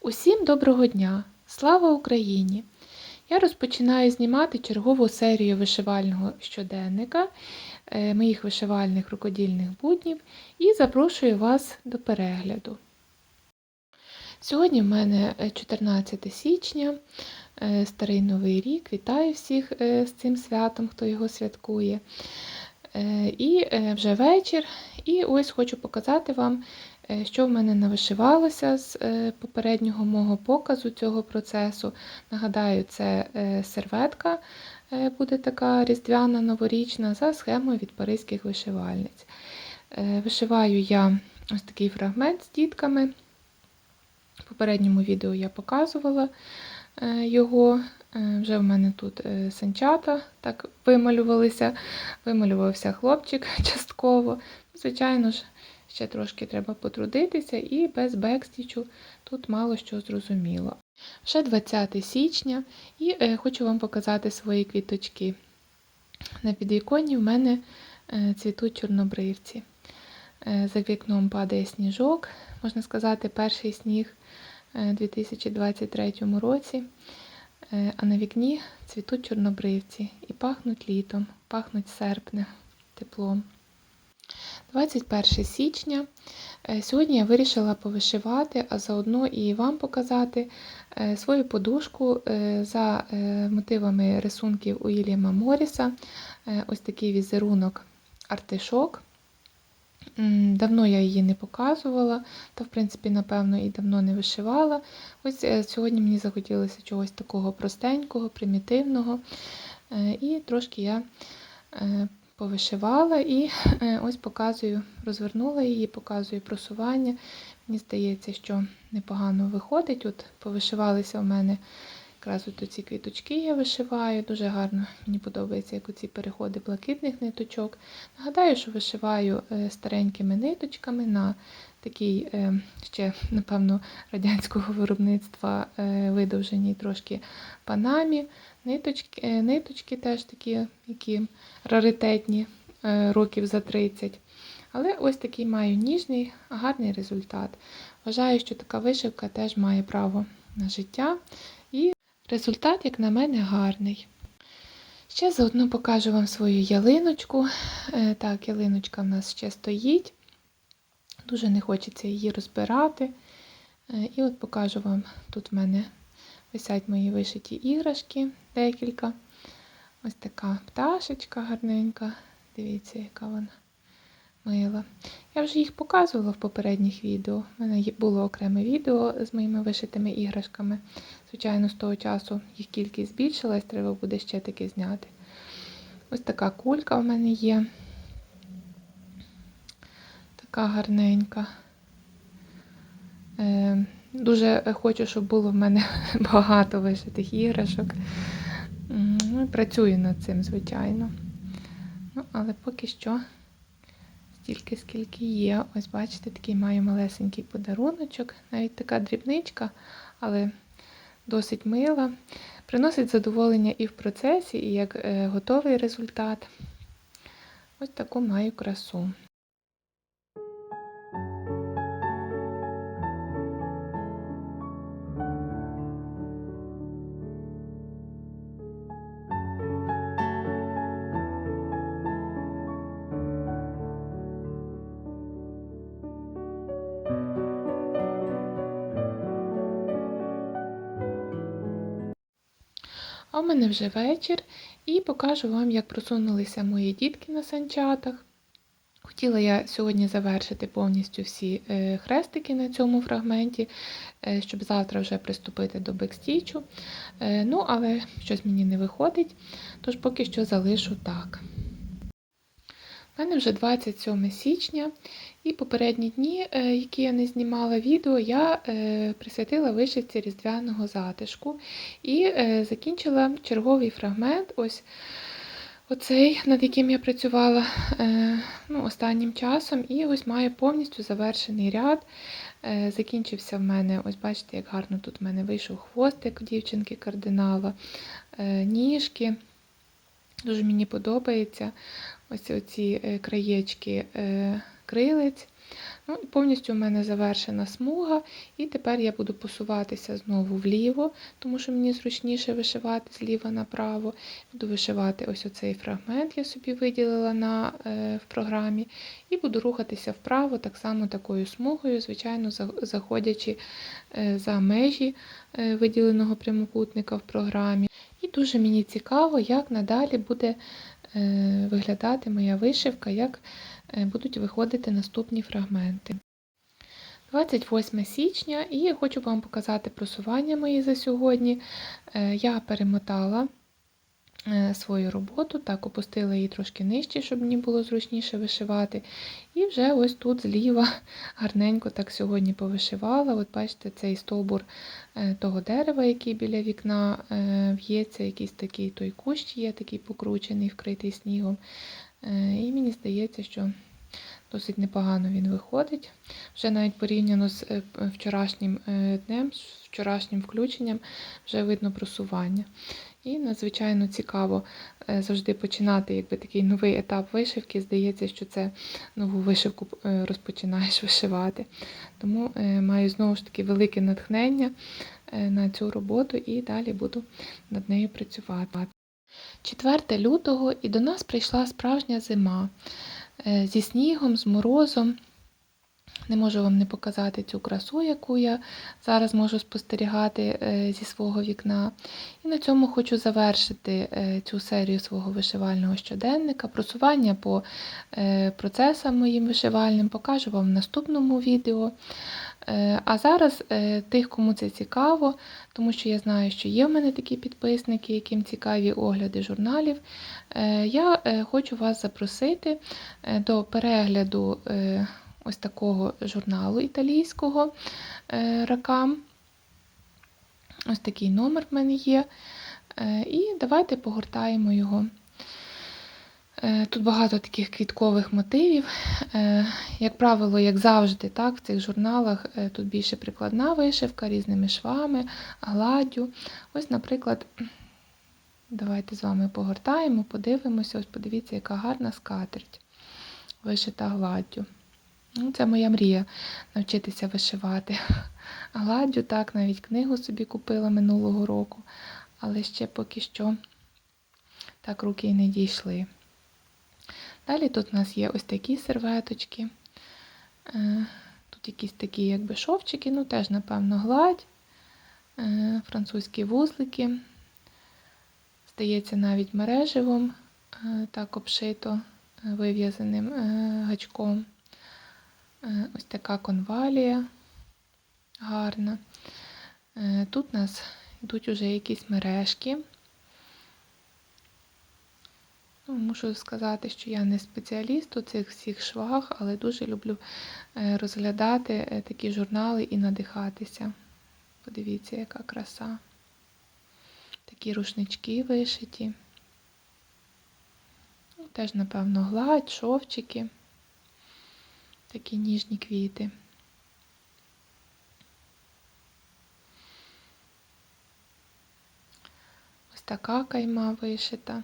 Усім доброго дня! Слава Україні! Я розпочинаю знімати чергову серію вишивального щоденника е, моїх вишивальних рукодільних буднів і запрошую вас до перегляду. Сьогодні в мене е, 14 січня, е, старий новий рік. Вітаю всіх е, з цим святом, хто його святкує. Е, І е, вже вечір. І ось хочу показати вам, е, що в мене навишивалося з е, попереднього мого показу цього процесу. Нагадаю, це е, серветка е, буде така різдвяна новорічна за схемою від паризьких вишивальниць. Е, Вишиваю я ось такий фрагмент з дітками. В попередньому відео я показувала е, його. Е, Вже в мене тут е, санчата так вималювалися, вималювався хлопчик частково. Звичайно ж, ще трошки треба потрудитися, і без бекстічу тут мало що зрозуміло. Вже 20 січня, і е, хочу вам показати свої квіточки. На підвіконні в мене е, цвітуть чорнобривці. Е, За вікном падає сніжок, можна сказати, перший сніг е, 2023 році. Е, А на вікні цвітуть чорнобривці і пахнуть літом, пахнуть серпнем, теплом. 21 січня. Е, Сьогодні я вирішила повишивати, а заодно і вам показати е, свою подушку е, за е, мотивами рисунків Уільяма Моріса. Е, Ось такий візерунок артишок. Давно я її не показувала, та, в принципі, напевно, і давно не вишивала. Ось е, сьогодні мені захотілося чогось такого простенького, примітивного. Е, І трошки я е, повишивала і ось показую, розвернула її, показую просування. Мені здається, що непогано виходить. От повишивалися у мене якраз от ці квіточки я вишиваю. Дуже гарно мені подобається, як оці переходи блакитних ниточок. Нагадаю, що вишиваю е, старенькими ниточками на такій е, ще, напевно, радянського виробництва е, видовженій трошки панамі. Ниточки, ниточки теж такі, які раритетні, років за 30. Але ось такий маю ніжний, гарний результат. Вважаю, що така вишивка теж має право на життя. Результат, як на мене, гарний. Ще заодно покажу вам свою ялиночку. Е, Так, ялиночка в нас ще стоїть. Дуже не хочеться її розбирати. Е, І от покажу вам, тут в мене висять мої вишиті іграшки, декілька. Ось така пташечка гарненька. Дивіться, яка вона мила. Я вже їх показувала в попередніх відео. У мене було окреме відео з моїми вишитими іграшками. Звичайно, з того часу їх кількість збільшилась, треба буде ще таки зняти. Ось така кулька в мене є. Така гарненька. Е, Дуже хочу, щоб було в мене багато вишитих іграшок. Ну, Працюю над цим, звичайно. Ну, але поки що стільки, скільки є. Ось бачите, такий маю малесенький подаруночок, навіть така дрібничка, але досить мила. Приносить задоволення і в процесі, і як е, готовий результат. Ось таку маю красу. А в мене вже вечір, і покажу вам, як просунулися мої дітки на санчатах. Хотіла я сьогодні завершити повністю всі е, хрестики на цьому фрагменті, е, щоб завтра вже приступити до бекстічу. Е, Ну, але щось мені не виходить, тож поки що залишу так. У мене вже 27 січня, і попередні дні, е, які я не знімала відео, я е, присвятила вишивці різдвяного затишку і е, закінчила черговий фрагмент. Ось оцей, над яким я працювала ну, останнім часом, і ось маю повністю завершений ряд. Закінчився в мене, ось бачите, як гарно тут в мене вийшов хвостик дівчинки кардинала, ніжки. Дуже мені подобається ось оці е, краєчки е, крилець. Ну, повністю у мене завершена смуга, і тепер я буду посуватися знову вліво, тому що мені зручніше вишивати зліва направо. Буду вишивати ось оцей фрагмент, я собі виділила на, е, в програмі, і буду рухатися вправо, так само такою смугою, звичайно, заходячи е, за межі виділеного прямокутника в програмі. Дуже мені цікаво, як надалі буде е, виглядати моя вишивка, як е, будуть виходити наступні фрагменти. 28 січня, і хочу вам показати просування мої за сьогодні. Е, Я перемотала свою роботу, так опустила її трошки нижче, щоб мені було зручніше вишивати. І вже ось тут зліва гарненько так сьогодні повишивала. От бачите, цей стовбур е, того дерева, який біля вікна е, в'ється, якийсь такий той кущ є, такий покручений, вкритий снігом. Е, І мені здається, що досить непогано він виходить. Вже навіть порівняно з е, вчорашнім е, днем, з вчорашнім включенням, вже видно просування. І надзвичайно цікаво е, завжди починати якби, такий новий етап вишивки. Здається, що це нову вишивку е, розпочинаєш вишивати. Тому е, маю знову ж таки велике натхнення на цю роботу і далі буду над нею працювати. 4 лютого і до нас прийшла справжня зима зі снігом, з морозом. Не можу вам не показати цю красу, яку я зараз можу спостерігати е, зі свого вікна. І на цьому хочу завершити е, цю серію свого вишивального щоденника. Просування по е, процесам моїм вишивальним покажу вам в наступному відео. А зараз тих, кому це цікаво, тому що я знаю, що є в мене такі підписники, яким цікаві огляди журналів. Я хочу вас запросити до перегляду ось такого журналу італійського е, ракам. Ось такий номер в мене є. Е, І давайте погортаємо його. Е, Тут багато таких квіткових мотивів. Як правило, як завжди, так, в цих журналах тут більше прикладна вишивка різними швами, гладдю. Ось, наприклад, давайте з вами погортаємо, подивимося. Ось подивіться, яка гарна скатерть, вишита гладдю. Ну, Це моя мрія навчитися вишивати. Гладдю, так, навіть книгу собі купила минулого року, але ще поки що так руки і не дійшли. Далі тут у нас є ось такі серветочки. Е, Тут якісь такі якби шовчики, ну теж, напевно, гладь, Е, французькі вузлики. Здається, навіть мереживом е, так обшито вив'язаним гачком. Е, Ось така конвалія гарна. Е, Тут у нас йдуть уже якісь мережки. Ну, мушу сказати, що я не спеціаліст у цих всіх швах, але дуже люблю е, розглядати такі журнали і надихатися. Подивіться, яка краса. Такі рушнички вишиті. Ну, Теж, напевно, гладь, шовчики, такі ніжні квіти. Ось така кайма вишита.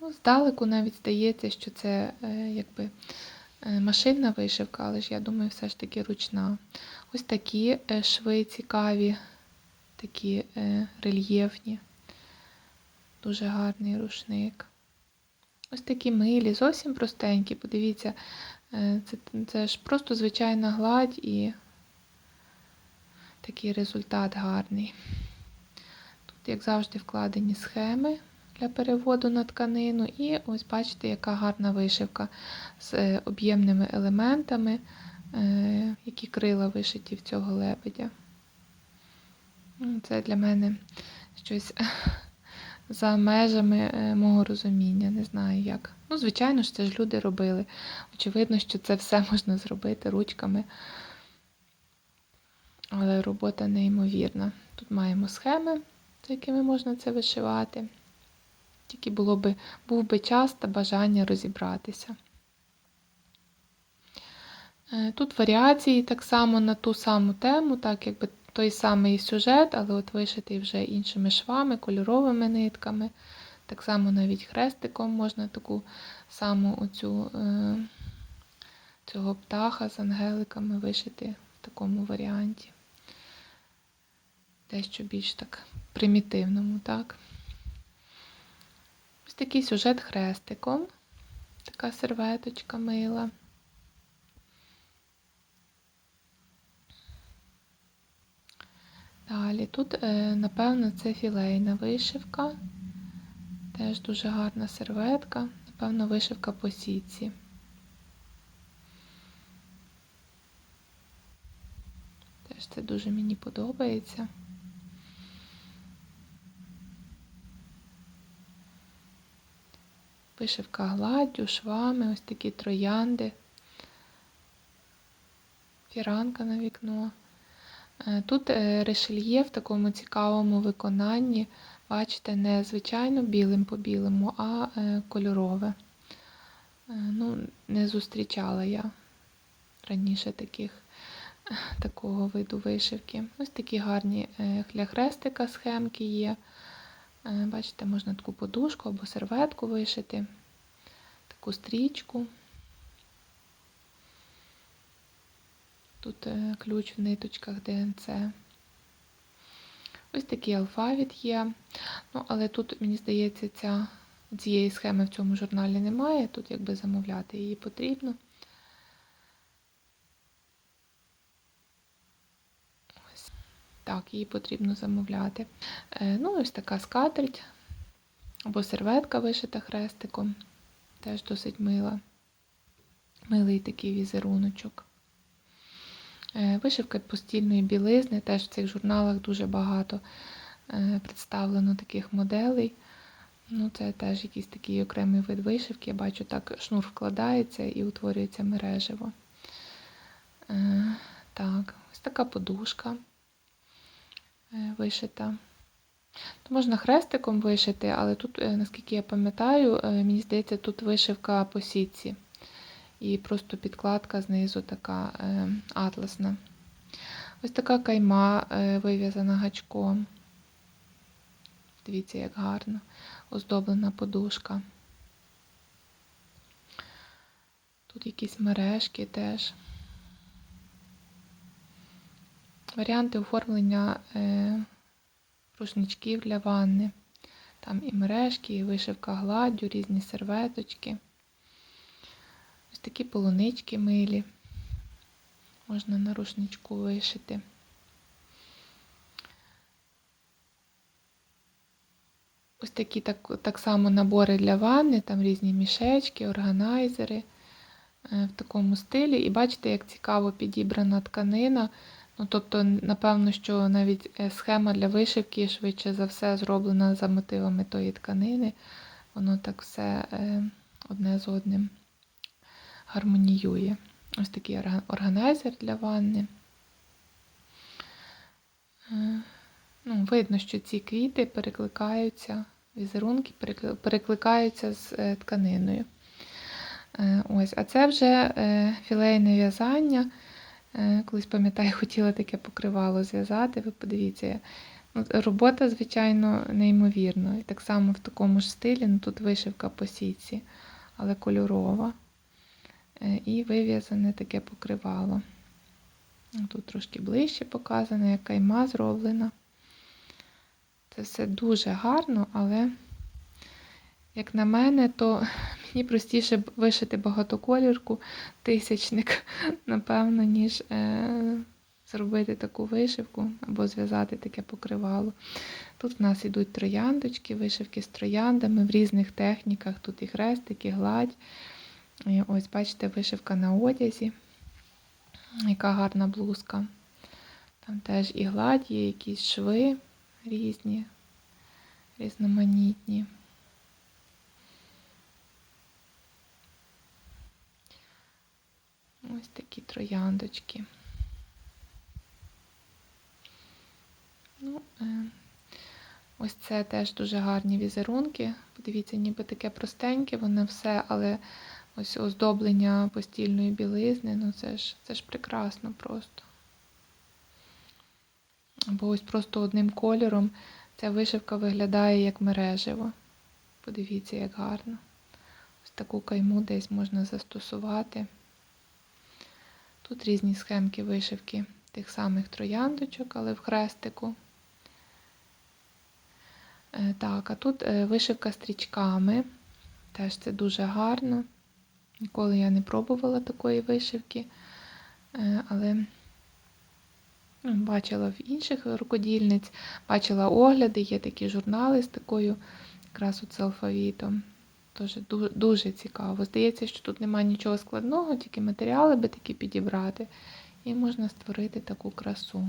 Ну, здалеку навіть здається, що це е, якби е, машинна вишивка, але ж я думаю, все ж таки ручна. Ось такі е, шви цікаві, такі рельєфні, дуже гарний рушник. Ось такі милі, зовсім простенькі. Подивіться, е, це, це ж просто звичайна гладь і такий результат гарний. Тут, як завжди, вкладені схеми для переводу на тканину. І ось бачите, яка гарна вишивка з е, об'ємними елементами, е, які крила вишиті в цього лебедя. Це для мене щось за межами е, мого розуміння. Не знаю як. Ну, звичайно ж, це ж люди робили. Очевидно, що це все можна зробити ручками. Але робота неймовірна. Тут маємо схеми, за якими можна це вишивати. Тільки було би, був би час та бажання розібратися. Е, Тут варіації так само на ту саму тему, так якби той самий сюжет, але от вишитий вже іншими швами, кольоровими нитками. Так само навіть хрестиком можна таку саму оцю, е, цього птаха з ангеликами вишити в такому варіанті. Дещо більш так примітивному, так. Ось такий сюжет хрестиком. Така серветочка мила. Далі тут, е, напевно, це філейна вишивка. Теж дуже гарна серветка. Напевно, вишивка по сітці. Теж це дуже мені подобається. Вишивка гладдю, швами, ось такі троянди, фіранка на вікно. Е, Тут е, решельє в такому цікавому виконанні, бачите, не звичайно білим по білому, а е, кольорове. Ну, не зустрічала я раніше таких, такого виду вишивки. Ось такі гарні е, для хрестика схемки є. Бачите, можна таку подушку або серветку вишити, таку стрічку. Тут е, ключ в ниточках ДНЦ. Ось такий алфавіт є. Ну, але тут, мені здається, ця, цієї схеми в цьому журналі немає. Тут якби замовляти її потрібно. Так, її потрібно замовляти. Е, Ну, ось така скатерть або серветка вишита хрестиком. Теж досить мила. Милий такий візеруночок. Е, Вишивка постільної білизни, теж в цих журналах дуже багато е, представлено таких моделей. Ну, Це теж якийсь такий окремий вид вишивки. Я бачу, так шнур вкладається і утворюється мережево. Е, Так, ось така подушка вишита. То можна хрестиком вишити, але тут, наскільки я пам'ятаю, мені здається, тут вишивка по сітці. І просто підкладка знизу така е, атласна. Ось така кайма е, вив'язана гачком. Дивіться, як гарно оздоблена подушка. Тут якісь мережки теж. Варіанти оформлення е, рушничків для ванни. Там і мережки, і вишивка гладдю, різні серветочки. Такі полунички милі. Можна на рушничку вишити. Ось такі так, так само набори для ванни, там різні мішечки, органайзери е, в такому стилі. І бачите, як цікаво підібрана тканина. Ну, Тобто, напевно, що навіть е, схема для вишивки швидше за все зроблена за мотивами тої тканини. Воно так все е, одне з одним гармоніює. Ось такий органайзер для ванни. Е, Ну, Видно, що ці квіти перекликаються, візерунки перекликаються з е, тканиною. Е, Ось, А це вже філейне в'язання. Колись, пам'ятаю, хотіла таке покривало зв'язати. Ви подивіться, ну, робота, звичайно, неймовірна. І так само в такому ж стилі, ну тут вишивка по сітці, але кольорова. І вив'язане таке покривало. Тут трошки ближче показано, як кайма зроблена. Це все дуже гарно, але, як на мене, то мені простіше вишити багатоколірку, тисячник, напевно, ніж е, зробити таку вишивку або зв'язати таке покривало. Тут в нас йдуть трояндочки, вишивки з трояндами в різних техніках. Тут і хрестик, і гладь. І ось, бачите, вишивка на одязі. Яка гарна блузка. Там теж і гладь, є якісь шви різні, різноманітні. Ось такі трояндочки. Ну, е, Ось це теж дуже гарні візерунки. Подивіться, ніби таке простеньке, воно все, але ось оздоблення постільної білизни. Ну це ж, це ж прекрасно просто. Бо ось просто одним кольором ця вишивка виглядає як мережево. Подивіться, як гарно. Ось таку кайму десь можна застосувати. Тут різні схемки вишивки тих самих трояндочок, але в хрестику. Е, Так, а тут е, вишивка стрічками. Теж це дуже гарно. Ніколи я не пробувала такої вишивки, е, але ну, бачила в інших рукодільниць, бачила огляди, є такі журнали з такою якраз от алфавітом. Дуже, дуже, дуже цікаво. Здається, що тут немає нічого складного, тільки матеріали би такі підібрати, і можна створити таку красу.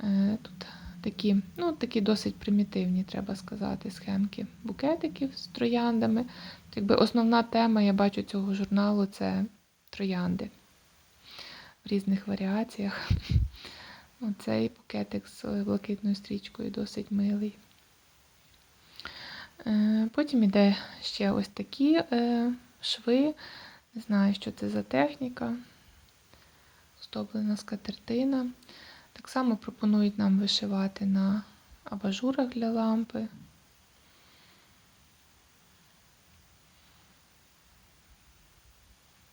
Е, Тут такі, ну, такі досить примітивні, треба сказати, схемки букетиків з трояндами. Якби основна тема, я бачу, цього журналу це троянди в різних варіаціях. Оцей букетик з блакитною стрічкою досить милий. Е, Потім іде ще ось такі е, шви. Не знаю, що це за техніка. Оздоблена скатертина. Так само пропонують нам вишивати на абажурах для лампи.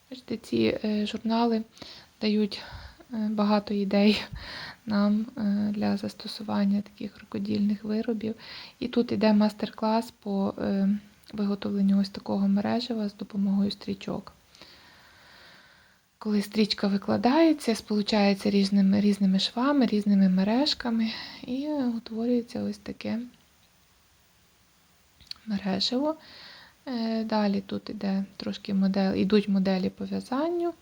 Бачите, ці е, журнали дають е, багато ідей нам е, для застосування таких рукодільних виробів. І тут йде мастер-клас по виготовленню ось такого мережева з допомогою стрічок. Коли стрічка викладається, сполучається різними, різними швами, різними мережками, і утворюється ось таке мережево. Е, Далі тут іде трошки модель, йдуть моделі по в'язанню.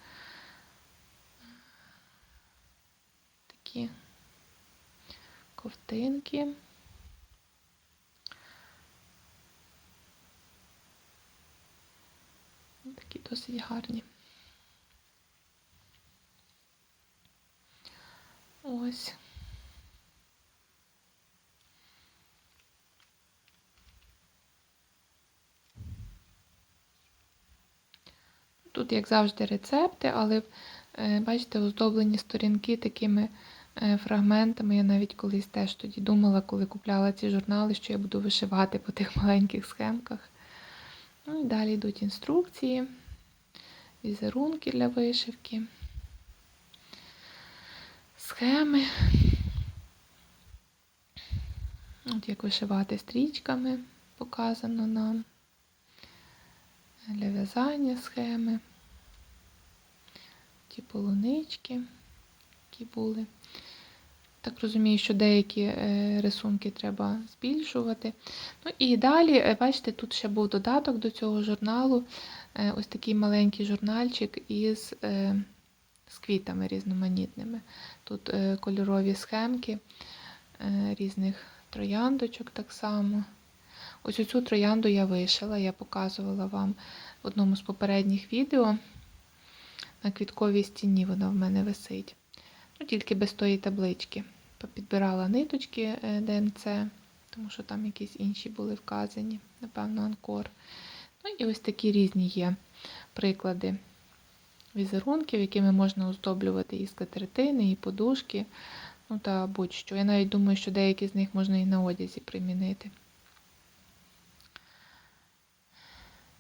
Такі ковтинки. Такі досить гарні. Ось. Тут, як завжди, рецепти, але е, бачите, оздоблені сторінки такими е, фрагментами. Я навіть колись теж тоді думала, коли купляла ці журнали, що я буду вишивати по тих маленьких схемках. Ну і далі йдуть інструкції, візерунки для вишивки, схеми. От як вишивати стрічками показано нам. Для в'язання схеми. Ті полунички, які були. Так розумію, що деякі е, рисунки треба збільшувати. Ну і далі, е, бачите, тут ще був додаток до цього журналу. Е, ось такий маленький журнальчик із з квітами різноманітними. Тут кольорові схемки різних трояндочок так само. Ось оцю троянду я вишила, я показувала вам в одному з попередніх відео. На квітковій стіні вона в мене висить. Ну, Тільки без тої таблички. Попідбирала ниточки е, ДМЦ, тому що там якісь інші були вказані, напевно, анкор. Ну і ось такі різні є приклади візерунків, якими можна оздоблювати і скатертини, і подушки, ну та будь-що. Я навіть думаю, що деякі з них можна і на одязі примінити.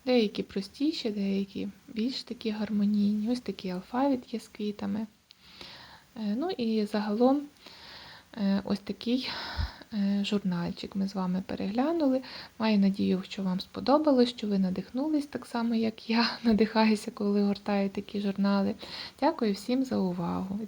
Деякі простіші, деякі більш такі гармонійні. Ось такий алфавіт є з квітами. Е, ну і загалом е, ось такий журнальчик ми з вами переглянули. Маю надію, що вам сподобалось, що ви надихнулись так само, як я надихаюся, коли гортаю такі журнали. Дякую всім за увагу.